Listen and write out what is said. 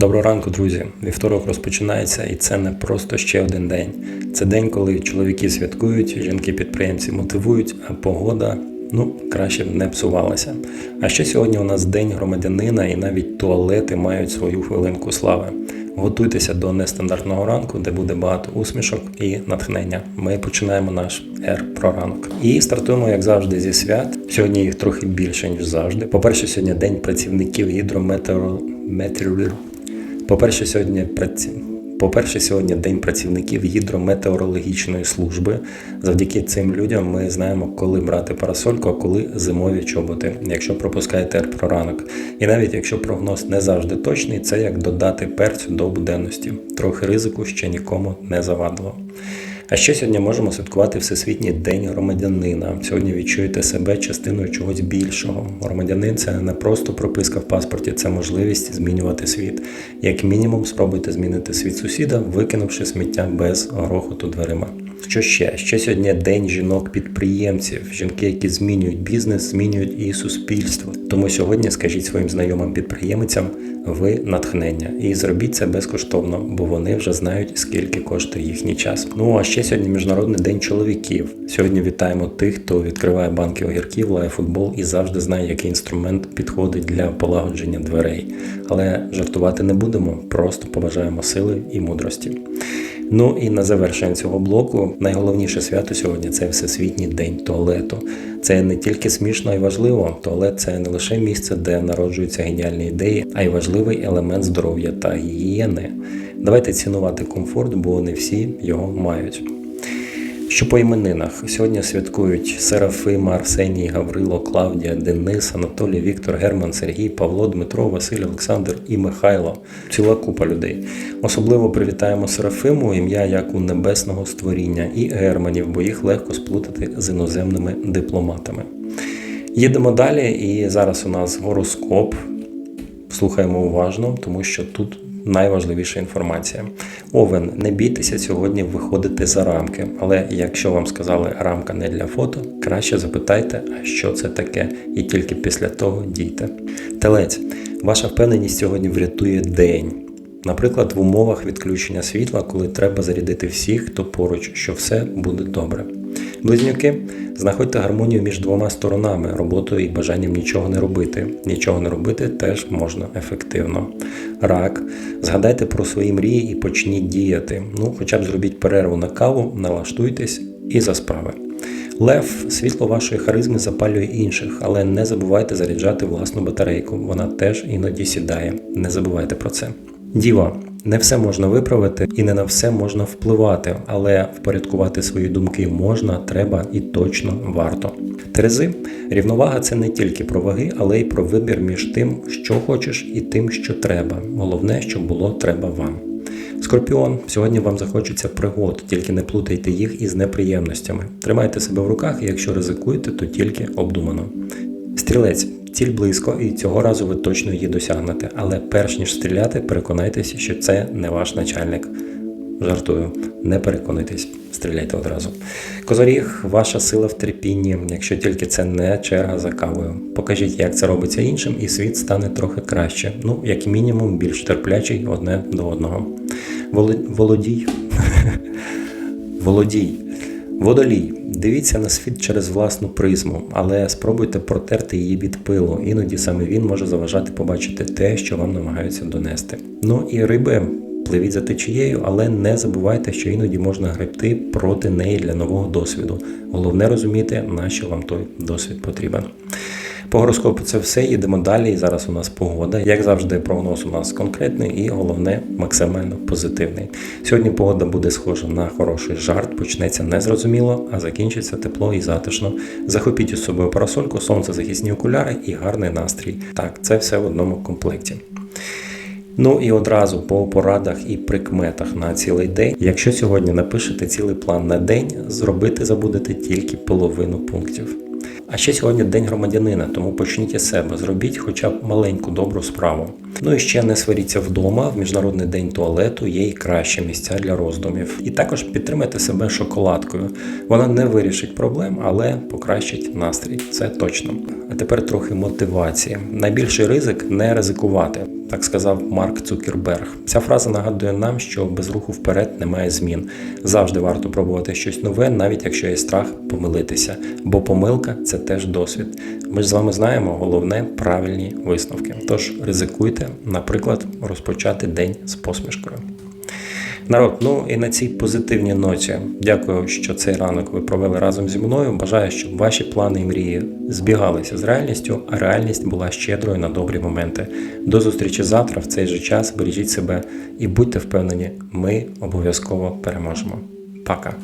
Доброго ранку, друзі. Вівторок розпочинається, і це не просто ще один день. Це день, коли чоловіки святкують, жінки-підприємці мотивують, а погода ну краще б не псувалася. А ще сьогодні у нас день громадянина, і навіть туалети мають свою хвилинку слави. Готуйтеся до нестандартного ранку, де буде багато усмішок і натхнення. Ми починаємо наш Р про ранок. І стартуємо, як завжди, зі свят. Сьогодні їх трохи більше, ніж завжди. По-перше, сьогодні день працівників гідрометеорології. По-перше, сьогодні праці... По-перше, сьогодні день працівників гідрометеорологічної служби. Завдяки цим людям ми знаємо, коли брати парасольку, а коли зимові чоботи, якщо пропускаєте проранок. І навіть якщо прогноз не завжди точний, це як додати перцю до буденності. Трохи ризику ще нікому не завадило. А ще сьогодні можемо святкувати Всесвітній день громадянина. Сьогодні відчуєте себе частиною чогось більшого. Громадянин це не просто прописка в паспорті, це можливість змінювати світ. Як мінімум, спробуйте змінити світ сусіда, викинувши сміття без грохоту дверима. Що ще? Ще сьогодні день жінок-підприємців, жінки, які змінюють бізнес, змінюють і суспільство. Тому сьогодні скажіть своїм знайомим підприємцям, ви натхнення, і зробіть це безкоштовно, бо вони вже знають, скільки коштує їхній час. Ну а ще сьогодні міжнародний день чоловіків. Сьогодні вітаємо тих, хто відкриває банки огірків, лає футбол і завжди знає, який інструмент підходить для полагодження дверей. Але жартувати не будемо, просто побажаємо сили і мудрості. Ну і на завершення цього блоку найголовніше свято сьогодні це Всесвітній день туалету. Це не тільки смішно і важливо. Туалет це не лише місце, де народжуються геніальні ідеї, а й важливий елемент здоров'я та гігієни. Давайте цінувати комфорт, бо не всі його мають. Що по іменинах сьогодні святкують Серафима, Арсеній, Гаврило, Клавдія, Денис, Анатолій, Віктор, Герман, Сергій, Павло, Дмитро, Василь, Олександр і Михайло. Ціла купа людей. Особливо привітаємо Серафиму, ім'я як у небесного створіння, і Германів, бо їх легко сплутати з іноземними дипломатами. Їдемо далі, і зараз у нас гороскоп. Слухаємо уважно, тому що тут найважливіша інформація. Овен, не бійтеся сьогодні виходити за рамки, але якщо вам сказали рамка не для фото, краще запитайте, а що це таке, і тільки після того дійте. Телець, ваша впевненість сьогодні врятує день. Наприклад, в умовах відключення світла, коли треба зарядити всіх, хто поруч, що все буде добре. Близнюки, знаходьте гармонію між двома сторонами, роботою і бажанням нічого не робити. Нічого не робити теж можна ефективно. Рак, згадайте про свої мрії і почніть діяти. Ну, хоча б зробіть перерву на каву, налаштуйтесь і за справи. Лев, світло вашої харизми запалює інших, але не забувайте заряджати власну батарейку. Вона теж іноді сідає. Не забувайте про це. Діва, не все можна виправити і не на все можна впливати, але впорядкувати свої думки можна, треба і точно варто. Терези, рівновага це не тільки про ваги, але й про вибір між тим, що хочеш, і тим, що треба. Головне, щоб було треба вам. Скорпіон, сьогодні вам захочеться пригод, тільки не плутайте їх із неприємностями. Тримайте себе в руках, і якщо ризикуєте, то тільки обдумано. Стрілець. Ціль близько, і цього разу ви точно її досягнете. Але перш ніж стріляти, переконайтеся, що це не ваш начальник. Жартую, не переконуйтесь, стріляйте одразу. Козоріг, ваша сила в терпінні, якщо тільки це не черга за кавою. Покажіть, як це робиться іншим, і світ стане трохи краще. Ну, як мінімум, більш терплячий одне до одного. Володій. Володій. Водолій. Дивіться на світ через власну призму, але спробуйте протерти її від пилу. Іноді саме він може заважати побачити те, що вам намагаються донести. Ну і риби. Пливіть за течією, але не забувайте, що іноді можна гребти проти неї для нового досвіду. Головне розуміти, на що вам той досвід потрібен. По гороскопу це все. Їдемо далі. І зараз у нас погода. Як завжди, прогноз у нас конкретний і головне максимально позитивний. Сьогодні погода буде схожа на хороший жарт, почнеться незрозуміло, а закінчиться тепло і затишно. Захопіть із собою парасольку, сонцезахисні окуляри і гарний настрій. Так, це все в одному комплекті. Ну і одразу по порадах і прикметах на цілий день. Якщо сьогодні напишете цілий план на день, зробити забудете тільки половину пунктів. А ще сьогодні день громадянина, тому почніть із себе, зробіть хоча б маленьку добру справу. Ну і ще не сваріться вдома. В міжнародний день туалету є і кращі місця для роздумів. І також підтримайте себе шоколадкою. Вона не вирішить проблем, але покращить настрій. Це точно. А тепер трохи мотивації. Найбільший ризик не ризикувати. Так сказав Марк Цукерберг. Ця фраза нагадує нам, що без руху вперед немає змін. Завжди варто пробувати щось нове, навіть якщо є страх помилитися. Бо помилка це теж досвід. Ми ж з вами знаємо головне правильні висновки. Тож ризикуйте, наприклад, розпочати день з посмішкою. Народ, ну і на цій позитивній ноті дякую, що цей ранок ви провели разом зі мною. Бажаю, щоб ваші плани і мрії збігалися з реальністю, а реальність була щедрою на добрі моменти. До зустрічі завтра в цей же час. Бережіть себе і будьте впевнені, ми обов'язково переможемо. Пока!